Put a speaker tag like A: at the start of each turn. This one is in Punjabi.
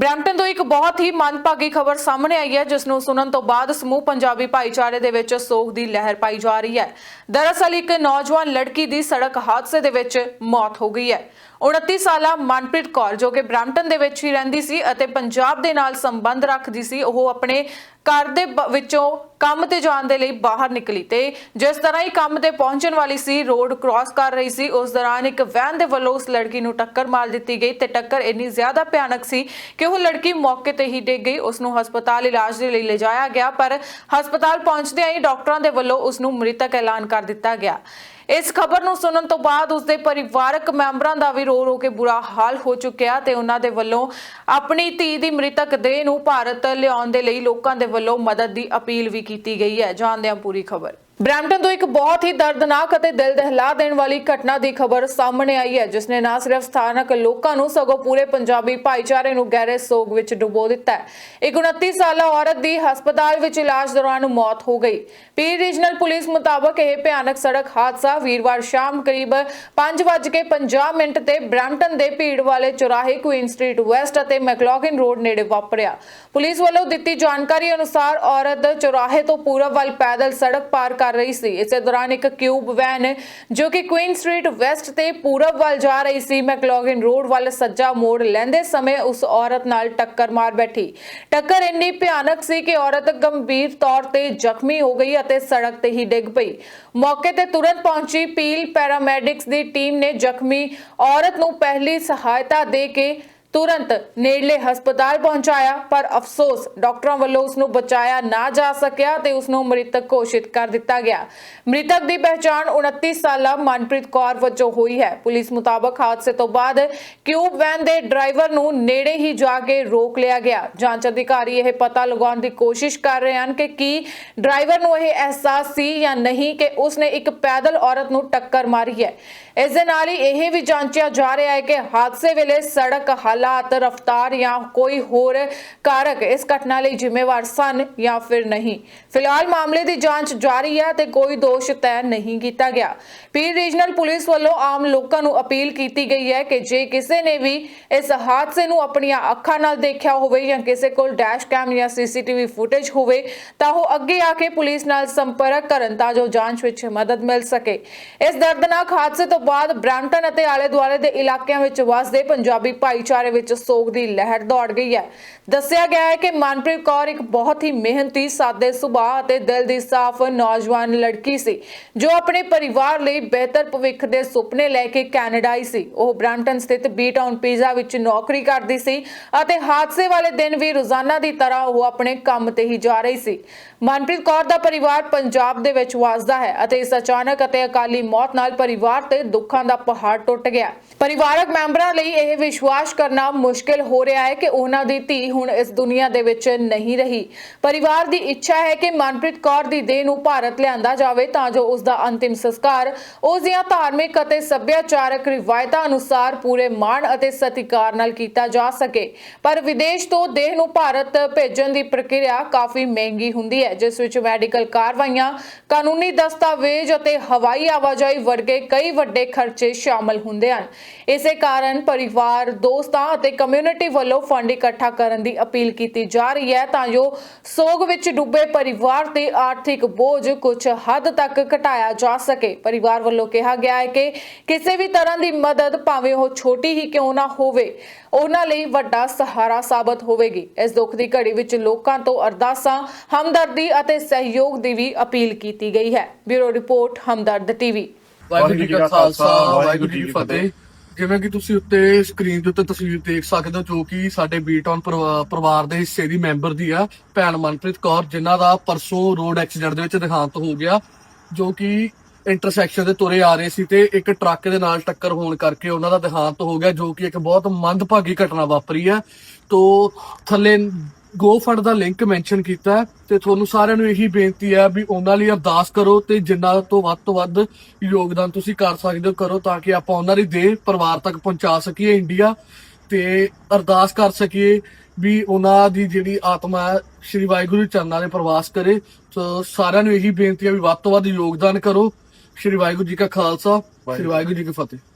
A: ਬ੍ਰੈਂਪਟਨ ਤੋਂ ਇੱਕ ਬਹੁਤ ਹੀ ਮੰਦਭਾਗੀ ਖਬਰ ਸਾਹਮਣੇ ਆਈ ਹੈ ਜਿਸ ਨੂੰ ਸੁਣਨ ਤੋਂ ਬਾਅਦ ਸਮੂਹ ਪੰਜਾਬੀ ਭਾਈਚਾਰੇ ਦੇ ਵਿੱਚ ਸੋਗ ਦੀ ਲਹਿਰ ਪਾਈ ਜਾ ਰਹੀ ਹੈ। ਦਰਅਸਲ, ਇੱਕ ਨੌਜਵਾਨ ਲੜਕੀ ਦੀ ਸੜਕ ਹਾਦਸੇ ਦੇ ਵਿੱਚ ਮੌਤ ਹੋ ਗਈ ਹੈ। 29 ਸਾਲਾ ਮਨਪ੍ਰੀਤ ਕੌਰ, ਜੋ ਕਿ ਬ੍ਰੈਂਪਟਨ ਦੇ ਵਿੱਚ ਹੀ ਰਹਿੰਦੀ ਸੀ ਅਤੇ ਪੰਜਾਬ ਦੇ ਨਾਲ ਸੰਬੰਧ ਰੱਖਦੀ ਸੀ, ਉਹ ਆਪਣੇ ਘਰ ਦੇ ਵਿੱਚੋਂ ਕੰਮ ਤੇ ਜਾਣ ਦੇ ਲਈ ਬਾਹਰ ਨਿਕਲੀ ਤੇ ਜਿਸ ਤਰ੍ਹਾਂ ਹੀ ਕੰਮ ਤੇ ਪਹੁੰਚਣ ਵਾਲੀ ਸੀ, ਰੋਡ ਕ੍ਰਾਸ ਕਰ ਰਹੀ ਸੀ, ਉਸ ਦੌਰਾਨ ਇੱਕ ਵੈਨ ਦੇ ਵੱਲੋਂ ਉਸ ਲੜਕੀ ਨੂੰ ਟੱਕਰ ਮਾਰ ਦਿੱਤੀ ਗਈ ਤੇ ਟੱਕਰ ਇੰਨੀ ਜ਼ਿਆਦਾ ਭਿਆਨਕ ਸੀ ਕਿ ਉਹ ਲੜਕੀ ਮੌਕੇ ਤੇ ਹੀ ਡਿੱਗ ਗਈ, ਉਸ ਨੂੰ ਹਸਪਤਾਲ ਇਲਾਜ ਦੇ ਲਈ ਲਿਜਾਇਆ ਗਿਆ, ਪਰ ਹਸਪਤਾਲ ਪਹੁੰਚਦਿਆਂ ਹੀ ਡਾਕਟਰਾਂ ਦੇ ਵੱਲੋਂ ਉਸ ਨੂੰ ਮ੍ਰਿਤਕ ਐਲਾਨ ਕਰ ਦਿੱਤਾ ਗਿਆ। ਇਸ ਖਬਰ ਨੂੰ ਸੁਣਨ ਤੋਂ ਬਾਅਦ ਉਸਦੇ ਪਰਿਵਾਰਕ ਮੈਂਬਰਾਂ ਦਾ ਵੀ ਰੋ ਰੋ ਕੇ ਬੁਰਾ ਹਾਲ ਹੋ ਚੁੱਕਿਆ ਤੇ ਉਹਨਾਂ ਦੇ ਵੱਲੋਂ ਆਪਣੀ ਧੀ ਦੀ ਮ੍ਰਿਤਕ ਦੇਹ ਨੂੰ ਭਾਰਤ ਲਿਆਉਣ ਦੇ ਲਈ ਲੋਕਾਂ ਦੇ ਵੱਲੋਂ ਮਦਦ ਦੀ ਅਪੀਲ ਵੀ ਕੀਤੀ ਗਈ ਹੈ। ਜਾਣਦੇ ਹਾਂ ਪੂਰੀ ਖਬਰ। ਬ੍ਰੈਂਪਟਨ ਤੋਂ ਇੱਕ ਬਹੁਤ ਹੀ ਦਰਦਨਾਕ ਅਤੇ ਦਿਲ ਦਹਿਲਾ ਦੇਣ ਵਾਲੀ ਘਟਨਾ ਦੀ ਖਬਰ ਸਾਹਮਣੇ ਆਈ ਹੈ, ਜਿਸ ਨੇ ਨਾ ਸਿਰਫ ਸਥਾਨਕ ਲੋਕਾਂ ਨੂੰ, ਸਗੋਂ ਪੂਰੇ ਪੰਜਾਬੀ ਭਾਈਚਾਰੇ ਨੂੰ ਗਹਿਰੇ ਸੋਗ ਵਿੱਚ ਡੁਬੋ ਦਿੱਤਾ ਹੈ। ਇੱਕ 29 ਸਾਲਾ ਔਰਤ ਦੀ ਹਸਪਤਾਲ ਵਿੱਚ ਇਲਾਜ ਦੌਰਾਨ ਮੌਤ ਹੋ ਗਈ। ਪੀ ਰੀਜਨਲ ਪੁਲਿਸ ਮੁਤਾਬਕ ਇਹ ਭਿਆਨਕ ਸੜਕ ਹਾਦਸਾ ਵੀਰਵਾਰ ਸ਼ਾਮ ਕਰੀਬ 5:50 ਮਿੰਟ ਤੇ ਬ੍ਰੈਂਪਟਨ ਦੇ ਭੀੜ ਵਾਲੇ ਚੌਰਾਹੇ, ਕੁਈਨ ਸਟਰੀਟ ਵੈਸਟ ਅਤੇ ਮੈਕਲੌਗਨ ਰੋਡ ਨੇੜੇ ਵਾਪਰਿਆ। ਪੁਲਿਸ ਵੱਲੋਂ ਦਿੱਤੀ ਜਾਣਕਾਰੀ ਅਨੁਸਾਰ ਔਰਤ ਚੌਰਾਹੇ ਤੋਂ ਪੂਰਬ ਵੱਲ ਪੈਦਲ ਸੜਕ ਪਾਰ ਕਰ ਰਹੀ ਸੀ। ਇਸੇ ਦੌਰਾਨ ਇੱਕ ਕਿਊਬ ਵੈਨ ਜੋ ਕਿ ਕੁਈਨ ਸਟਰੀਟ ਵੈਸਟ ਤੇ ਪੂਰਬ ਵੱਲ ਜਾ ਰਹੀ ਸੀ ਮੈਕਲੌਗਨ ਰੋਡ ਵੱਲ ਸੱਜਾ ਮੋੜ ਲੈਂਦੇ ਸਮੇਂ ਉਸ ਔਰਤ ਨਾਲ ਟੱਕਰ ਮਾਰ ਬੈਠੀ। ਟੱਕਰ ਇੰਨੀ ਭਿਆਨਕ ਸੀ ਕਿ ਔਰਤ ਗੰਭੀਰ ਤੌਰ ਤੇ ਜ਼ਖਮੀ ਹੋ ਗਈ ਅਤੇ ਸੜਕ ਤੇ ਹੀ ਡਿੱਗ ਪਈ। ਮੌਕੇ ਤੇ ਤੁਰੰਤ ਪਹੁੰਚੀ ਪੀਲ ਪੈਰਾਮੈਡਿਕਸ ਦੀ ਟੀਮ ਨੇ ਜ਼ਖਮੀ ਔਰਤ ਨੂੰ ਪਹਿਲੀ ਸਹਾਇਤਾ ਦੇ ਕੇ ਤੁਰੰਤ ਨੇੜਲੇ ਹਸਪਤਾਲ ਪਹੁੰਚਾਇਆ, ਪਰ ਅਫਸੋਸ, ਡਾਕਟਰਾਂ ਵੱਲੋਂ ਉਸ ਨੂੰ ਬਚਾਇਆ ਨਾ ਜਾ ਸਕਿਆ ਤੇ ਉਸ ਨੂੰ ਮ੍ਰਿਤਕ ਘੋਸ਼ਿਤ ਕਰ ਦਿੱਤਾ ਗਿਆ। ਮ੍ਰਿਤਕ ਦੀ ਪਹਿਚਾਣ 29 ਸਾਲਾ ਮਨਪ੍ਰੀਤ ਕੌਰ ਵਜੋਂ ਹੋਈ ਹੈ। ਪੁਲਿਸ ਮੁਤਾਬਕ ਹਾਦਸੇ ਤੋਂ ਬਾਅਦ ਕਿਊਬ ਵੈਨ ਦੇ ਡਰਾਈਵਰ ਨੂੰ ਨੇੜੇ ਹੀ ਜਾ ਕੇ ਰੋਕ ਲਿਆ ਗਿਆ। ਜਾਂਚ ਅਧਿਕਾਰੀ ਇਹ ਪਤਾ ਲਗਾਉਣ ਦੀ ਕੋਸ਼ਿਸ਼ ਕਰ ਰਹੇ ਹਨ ਕਿ ਕੀ ਡਰਾਈਵਰ ਨੂੰ ਇਹ ਅਹਿਸਾਸ ਸੀ ਜਾਂ ਨਹੀਂ ਕਿ ਉਸਨੇ ਇੱਕ ਪੈਦਲ ਔਰਤ ਨੂੰ ਟੱਕਰ ਮਾਰੀ ਹੈ। ਇਸ ਦੇ ਨਾਲ ਹੀ ਇਹ ਵੀ ਜਾਂਚਿਆ ਜਾ ਰਿਹਾ ਹੈ ਕਿ ਹਾਦਸੇ ਵੇਲੇ ਸੜਕ ਹਾਲਾਤ ਰਫ਼ਤਾਰ ਜਾਂ ਕੋਈ ਹੋਰ ਕਾਰਕ ਇਸ ਘਟਨਾ ਲਈ ਜ਼ਿੰਮੇਵਾਰ ਸਨ ਜਾਂ ਫਿਰ ਨਹੀਂ। ਫਿਲਹਾਲ ਮਾਮਲੇ ਦੀ ਜਾਂਚ ਜਾਰੀ ਹੈ ਤੇ ਕੋਈ ਦੋਸ਼ ਤੈਅ ਨਹੀਂ ਕੀਤਾ ਗਿਆ। ਪੀਰ ਰੀਜਨਲ ਪੁਲਿਸ ਵੱਲੋਂ ਆਮ ਲੋਕਾਂ ਨੂੰ ਅਪੀਲ ਕੀਤੀ ਗਈ ਹੈ ਕਿ ਜੇ ਕਿਸੇ ਨੇ ਵੀ ਇਸ ਹਾਦਸੇ ਨੂੰ ਆਪਣੀਆਂ ਅੱਖਾਂ ਨਾਲ ਦੇਖਿਆ ਹੋਵੇ ਜਾਂ ਕਿਸੇ ਕੋਲ ਡੈਸ਼ ਕੈਮ ਜਾਂ ਸੀਸੀਟੀਵੀ ਫੁਟੇਜ ਹੋਵੇ, ਤਾਂ ਉਹ ਅੱਗੇ ਆ ਕੇ ਪੁਲਿਸ ਨਾਲ ਸੰਪਰਕ ਕਰਨ ਤਾਂ ਜੋ ਜਾਂਚ ਵਿੱਚ ਮਦਦ ਮਿਲ ਸਕੇ। ਇਸ ਦਰਦਨਾਕ ਹਾਦਸੇ ਤੋਂ ਬਾਅਦ ਬ੍ਰੈਂਟਨ ਅਤੇ ਆਲੇ ਦੁਆਲੇ ਦੇ ਇਲਾਕਿਆਂ ਵਿੱਚ ਵਸਦੇ ਪੰਜਾਬੀ ਭਾਈਚਾਰੇ ਵਿੱਚ ਸੋਗ ਦੀ ਲਹਿਰ ਦੌੜ ਗਈ ਹੈ। ਦੱਸਿਆ ਗਿਆ ਹੈ ਕਿ ਮਨਪ੍ਰੀਤ ਕੌਰ ਇੱਕ ਬਹੁਤ ਹੀ ਮਿਹਨਤੀ, ਸਾਦੇ ਸੁਭਾਅ ਅਤੇ ਦਿਲ ਦੀ ਸਾਫ਼ ਨੌਜਵਾਨ ਲੜਕੀ ਸੀ, ਜੋ ਆਪਣੇ ਪਰਿਵਾਰ ਲਈ ਬਿਹਤਰ ਭਵਿੱਖ ਦੇ ਸੁਪਨੇ ਲੈ ਕੇ ਕੈਨੇਡਾ ਆਈ ਸੀ। ਉਹ ਬ੍ਰੈਂਟਨ ਸਥਿਤ ਬੀ ਟਾਊਨ ਪੀਜ਼ਾ ਵਿੱਚ ਨੌਕਰੀ ਕਰਦੀ ਸੀ ਅਤੇ ਹਾਦਸੇ ਵਾਲੇ ਦਿਨ ਵੀ ਰੋਜ਼ਾਨਾ ਦੀ ਤਰ੍ਹਾਂ ਉਹ ਆਪਣੇ ਕੰਮ ਤੇ ਹੀ ਜਾ ਰਹੀ ਸੀ। ਮਨਪ੍ਰੀਤ ਕੌਰ ਦਾ ਪਰਿਵਾਰ ਪੰਜਾਬ ਦੇ ਵਿੱਚ ਵਸਦਾ ਹੈ ਅਤੇ ਇਸ ਅਚਾਨਕ ਅਤੇ ਅਕਾਲੀ ਮੌਤ ਨਾਲ ਪਰਿਵਾਰ ਤੇ ਦੁੱਖਾਂ ਦਾ ਪਹਾੜ ਟੁੱਟ ਗਿਆ। ਪਰਿਵਾਰਕ ਮੈਂਬਰਾਂ ਲਈ ਇਹ ਵਿਸ਼ਵਾਸ ਕਰਨਾ ਮੁਸ਼ਕਿਲ ਹੋ ਰਿਹਾ ਹੈ ਕਿ ਉਹਨਾਂ ਦੀ ਧੀ ਹੁਣ ਇਸ ਦੁਨੀਆ ਦੇ ਵਿੱਚ ਨਹੀਂ ਰਹੀ। ਪਰਿਵਾਰ ਦੀ ਇੱਛਾ ਹੈ ਕਿ ਮਨਪ੍ਰੀਤ ਕੌਰ ਦੀ ਦੇਹ ਨੂੰ ਭਾਰਤ ਲਿਆਂਦਾ ਜਾਵੇ ਤਾਂ ਜੋ ਉਸ ਦਾ ਅੰਤਿਮ ਸੰਸਕਾਰ, ਉਸ ਦੀਆਂ ਧਾਰਮਿਕ ਅਤੇ ਸੱਭਿਆਚਾਰਕ ਰਿਵਾਇਤਾਂ ਅਨੁਸਾਰ ਪੂਰੇ ਮਾਣ ਅਤੇ ਸਤਿਕਾਰ ਨਾਲ ਕੀਤਾ ਜਾ ਸਕੇ। ਪਰ ਵਿਦੇਸ਼ ਤੋਂ ਦੇਹ ਨੂੰ ਭਾਰਤ ਭੇਜਣ ਦੀ ਪ੍ਰਕਿਰਿਆ ਕਾਫੀ ਮਹਿੰਗੀ ਹੁੰਦੀ ਹੈ, ਜਿਸ ਵਿੱਚ ਮੈਡੀਕਲ ਕਾਰਵਾਈਆਂ, ਕਾਨੂੰਨੀ ਦਸਤਾਵੇਜ਼ ਅਤੇ ਹਵਾਈ ਆਵਾਜਾਈ ਵਰਗੇ ਕਈ ਵੱਡੇ ਖਰਚੇ ਸ਼ਾਮਲ ਹੁੰਦੇ ਹਨ। ਇਸੇ ਕਾਰਨ ਪਰਿਵਾਰ, ਦੋਸਤਾਂ ਅਤੇ ਕਮਿਊਨਿਟੀ ਵੱਲੋਂ ਫੰਡ ਇਕੱਠਾ ਕਰਨ ਦੀ ਅਪੀਲ ਕੀਤੀ ਜਾ ਰਹੀ ਹੈ ਤਾਂ ਜੋ ਸੋਗ ਵਿੱਚ ਡੁੱਬੇ ਪਰਿਵਾਰ ਤੇ ਆਰਥਿਕ ਬੋਝ ਕੁਝ ਹੱਦ ਤੱਕ ਘਟਾਇਆ ਜਾ ਸਕੇ। ਪਰਿਵਾਰ ਵੱਲੋਂ ਕਿਹਾ ਗਿਆ ਹੈ ਕਿ ਕਿਸੇ ਵੀ ਤਰ੍ਹਾਂ ਦੀ ਮਦਦ ਭਾਵੇਂ ਉਹ ਛੋਟੀ ਹੀ ਕਿਉਂ ਨਾ ਹੋਵੇ, ਉਹਨਾਂ ਲਈ ਵੱਡਾ ਸਹਾਰਾ ਸਾਬਤ ਹੋਵੇਗੀ। ਇਸ ਦੁੱਖ ਦੀ ਘੜੀ ਵਿੱਚ ਲੋਕਾਂ ਤੋਂ ਅਰਦਾਸਾਂ, ਹਮਦਰਦੀ ਅਤੇ ਸਹਿਯੋਗ ਦੀ ਵੀ ਅਪੀਲ ਕੀਤੀ ਗਈ ਹੈ। Bureau report, Hamdard TV.
B: Waheguru ji ਕਾ ਖਾਲਸਾ, ਵਾਹਿਗੁਰੂ ਜੀ ਕੀ ਫਤਿਹ। ਜਿਵੇਂ ਕਿ ਤੁਸੀਂ ਉੱਤੇ ਸਕਰੀਨ ਦੇ ਉੱਤੇ ਤਸਵੀਰ ਦੇਖ ਸਕਦੇ ਹੋ ਜੋ ਕਿ ਸਾਡੇ ਬੀਟਨ ਪਰਿਵਾਰ ਦੇ ਹਿੱਸੇ ਦੀ ਮੈਂਬਰ ਦੀ ਆ, ਭੈਣ ਮਨਪ੍ਰੀਤ ਕੌਰ, ਜਿਨ੍ਹਾਂ ਦਾ ਪਰਸੋਂ ਰੋਡ ਐਕਸੀਡੈਂਟ ਦੇ ਵਿੱਚ ਦੇਹਾਂਤ ਹੋ ਗਿਆ, ਜੋ ਕਿ ਇੰਟਰਸੈਕਸ਼ਨ ਦੇ ਤੁਰੇ ਆ ਰਹੇ ਸੀ ਤੇ ਇੱਕ ਟਰੱਕ ਦੇ ਨਾਲ ਟੱਕਰ ਹੋਣ ਕਰਕੇ ਉਹਨਾਂ ਦਾ ਦੇਹਾਂਤ ਹੋ ਗਿਆ, ਜੋ ਕਿ ਇੱਕ ਬਹੁਤ ਮੰਦਭਾਗੀ ਘਟਨਾ ਵਾਪਰੀ ਹੈ ਤੋ ਥੱਲੇ ਗੋ ਫੰਡ ਦਾ ਲਿੰਕ ਮੈਂਸ਼ਨ ਕੀਤਾ ਹੈ ਤੇ ਤੁਹਾਨੂੰ ਸਾਰਿਆਂ ਨੂੰ ਇਹੀ ਬੇਨਤੀ ਹੈ ਵੀ ਉਹਨਾਂ ਲਈ ਅਰਦਾਸ ਕਰੋ ਤੇ ਜਿੰਨਾ ਤੋਂ ਵੱਧ ਤੋਂ ਵੱਧ ਯੋਗਦਾਨ ਤੁਸੀਂ ਕਰ ਸਕਦੇ ਹੋ ਕਰੋ ਤਾਂ ਕਿ ਆਪਾਂ ਉਹਨਾਂ ਦੀ ਦੇਹ ਪਰਿਵਾਰ ਤੱਕ ਪਹੁੰਚਾ ਸਕੀਏ ਇੰਡੀਆ ਤੇ ਅਰਦਾਸ ਕਰ ਸਕੀਏ ਵੀ ਉਹਨਾਂ ਦੀ ਜਿਹੜੀ ਆਤਮਾ ਹੈ ਸ਼੍ਰੀ ਵਾਹਿਗੁਰੂ ਦੇ ਚਰਨਾਂ ਦੇ ਪ੍ਰਵਾਸ ਕਰੇ। ਸੋ ਸਾਰਿਆਂ ਨੂੰ ਇਹੀ ਬੇਨਤੀ ਹੈ ਵੀ ਵੱਧ ਤੋਂ ਵੱਧ ਯੋਗਦਾਨ ਕਰੋ। ਸ਼੍ਰੀ ਵਾਹਿਗੁਰੂ ਜੀ ਕਾ ਖਾਲਸਾ ਸ਼੍ਰੀ ਵਾਹਿਗੁਰੂ ਜੀ ਕੀ ਫਤਿਹ।